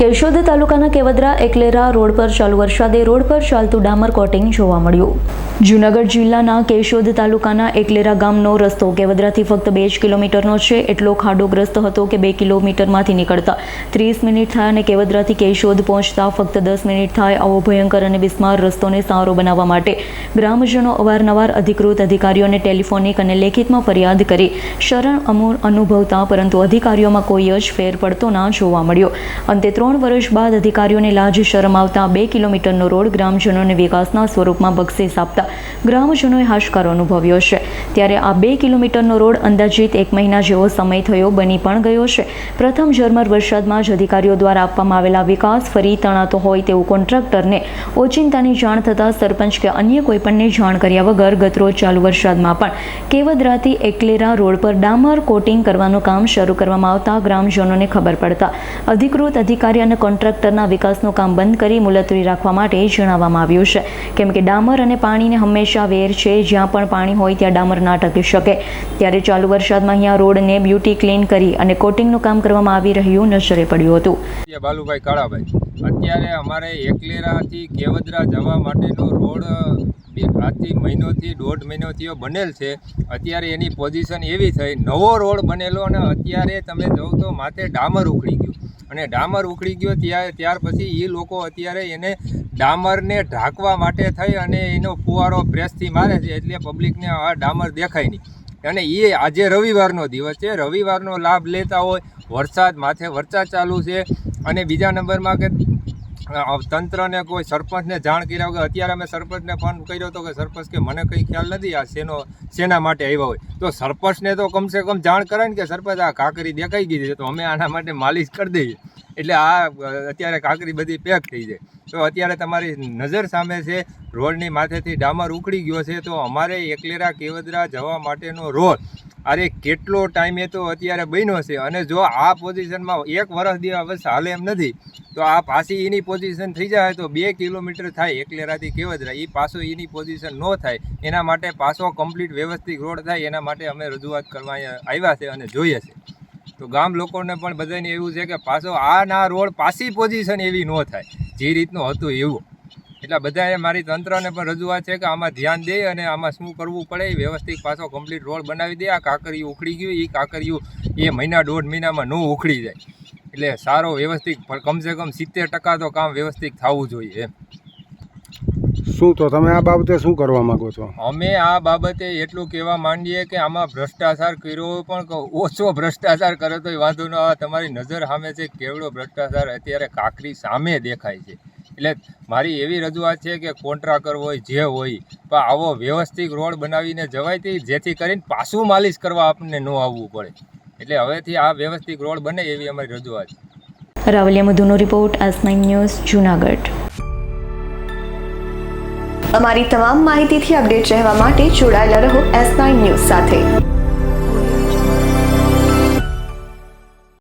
કેશોદ તાલુકાના કેવદરા એકલેરા રોડ પર ચાલુ વરસાદે રોડ પર ચાલતું ડામર કોટિંગ જોવા મળ્યું. જૂનાગઢ જિલ્લાના કેશોદ તાલુકાના એકલેરા ગામનો રસ્તો કેવદરાથી ફક્ત બે જ કિલોમીટરનો છે. એટલો ખાડોગ્રસ્ત હતો કે બે કિલોમીટરમાંથી નીકળતા ત્રીસ મિનિટ થાય અને કેવદરાથી કેશોદ પહોંચતા ફક્ત દસ મિનિટ થાય આવો ભયંકર અને બિસ્માર રસ્તોને સારો બનાવવા માટે ગ્રામજનો અવારનવાર અધિકૃત અધિકારીઓને ટેલિફોનિક અને લેખિતમાં ફરિયાદ કરી શરણ અમૂર અનુભવતા પરંતુ અધિકારીઓમાં કોઈ જ ફેર પડતો ના જોવા મળ્યો. અંતે ત્રણ વર્ષ બાદ અધિકારીઓને લાજ શરમ આવતા બે કિલોમીટરનો રોડ ગ્રામજનોને વિકાસના સ્વરૂપમાં બક્ષીસ આપતા ગ્રામજનોએ હાશકારો અનુભવ્યો છે. ત્યારે આ બે કિલોમીટરનો રોડ અંદાજિત એક મહિના જેવો સમય થયો બની પણ ગયો છે. પ્રથમ ઝરમર વરસાદમાં જ અધિકારીઓ દ્વારા આપવામાં આવેલા વિકાસ ફરી તણાતો હોય તેવું કોન્ટ્રાક્ટરને ઓચિંતાની જાણ થતાં સરપંચ કે અન્ય કોઈપણને જાણ કર્યા વગર ગતરોજ ચાલુ વરસાદમાં પણ કેવદરાથી એકલેરા રોડ પર ડામર કોટિંગ કરવાનું કામ શરૂ કરવામાં આવતા ગ્રામજનોને ખબર પડતા અધિકૃત અધિકારી અને કોન્ટ્રાક્ટરના વિકાસનું કામ બંધ કરી મુલતવી રાખવા માટે જણાવવામાં આવ્યું છે. કેમ કે ડામર અને પાણીને હંમેશા વેર છે. જ્યાં પણ પાણી હોય ત્યાં ડામર ના ટકી શકે. ત્યારે ચાલુ વરસાદમાં અહીંયા રોડને બ્યુટી ક્લીન કરી અને કોટિંગનું કામ કરવામાં આવી રહ્યું નજરે પડ્યું હતું. બાલુભાઈ કાળાભાઈ, અત્યારે અમારે એકલેરાથી કેવદરા જવા માટેનો રોડ આજથી મહિનોથી દોઢ મહિનોથી બનેલ છે. અત્યારે એની પોઝિશન એવી થઈ, નવો રોડ બનેલો અને અત્યારે તમે જોઉં તો માથે ડામર ઉખડી ગયું. અને ડામર ઉખડી ગયો ત્યાં, ત્યાર પછી એ લોકો અત્યારે એને ડામરને ઢાંકવા માટે થઈ અને એનો ફુવારો પ્રેસથી મારે છે એટલે પબ્લિકને આ ડામર દેખાય નહીં. અને એ આજે રવિવારનો દિવસ છે. રવિવારનો લાભ લેતા હોય, વરસાદ માથે વરસાદ ચાલુ છે અને બીજા નંબરમાં કે તંત્રને કોઈ સરપંચને જાણ કર્યા વગર અત્યારે અમે સરપંચને ફોન કર્યો હતો કે સરપંચ કે મને કંઈ ખ્યાલ નથી આ શેનો, શેના માટે આવ્યા હોય. તો સરપંચને તો કમસે કમ જાણ કરે ને કે સરપંચ આ કાકરી દેખાઈ ગઈ છે, તો અમે આના માટે માલિશ કરી દઈએ. એટલે આ અત્યારે કાકરી બધી પેક થઈ જાય તો અત્યારે તમારી નજર સામે છે, રોડની માથેથી ડામર ઉકળી ગયો છે, તો અમારે એકલેરા કેવદરા જવા માટેનો રોડ. અરે, કેટલો ટાઈમે તો અત્યારે બન્યો છે. અને જો આ પોઝિશનમાં એક વર્ષ દિવસ હાલે એમ નથી. તો આ પાછી એની પોઝિશન થઈ જાય તો બે કિલોમીટર થાય એકલેરાથી કેવદરા એ પાછો એની પોઝિશન ન થાય. એના માટે પાછો કમ્પ્લીટ વ્યવસ્થિત રોડ થાય. એના માટે અમે રજૂઆત કરવા આવ્યા છે અને જોઈએ છે. તો ગામ લોકોને પણ બધાને એવું છે કે પાછો આ ના રોડ પાછી પોઝિશન એવી ન થાય. જે રીતનું હતું એવું. એટલે બધાએ મારી તંત્રને પણ રજૂઆત છે કે આમાં ધ્યાન દે અને આમાં શું કરવું પડે. વ્યવસ્થિત પાછો કમ્પ્લીટ રોડ બનાવી દે. આ કાકરિયું ઉખડી ગયું. એ કાકરિયું એ મહિના દોઢ મહિનામાં ન ઉખડી જાય. એટલે સારો વ્યવસ્થિત પણ કમસે કમ સિત્તેર ટકા તો કામ વ્યવસ્થિત થવું જોઈએ એમ. શું તો તમે આ બાબતે શું કરવા માંગો છો? અમે આ બાબતે એટલું કહેવા માંડીએ કે આમાં ભ્રષ્ટાચાર કર્યો પણ ઓછો ભ્રષ્ટાચાર કરે તો વાંધો ન આવે. તમારી નજર સામે છે કેવડો ભ્રષ્ટાચાર અત્યારે કાકરી સામે દેખાય છે. એટલે મારી એવી રજૂઆત છે કે કોન્ટ્રાક્ટર હોય જે હોય પણ આવો વ્યવસ્થિત રોડ બનાવીને જવાય તે જેથી કરીને પાછું માલિશ કરવા આપણને ન આવવું પડે. એટલે હવેથી આ વ્યવસ્થિત રોડ બને એવી અમારી રજૂઆત છે. Ravaliya મધુનો report S nine news, Junagadh. અમારી તમામ માહિતીથી અપડેટ રહેવા માટે જોડાયેલા રહો એસ નાઇન ન્યૂઝ સાથે.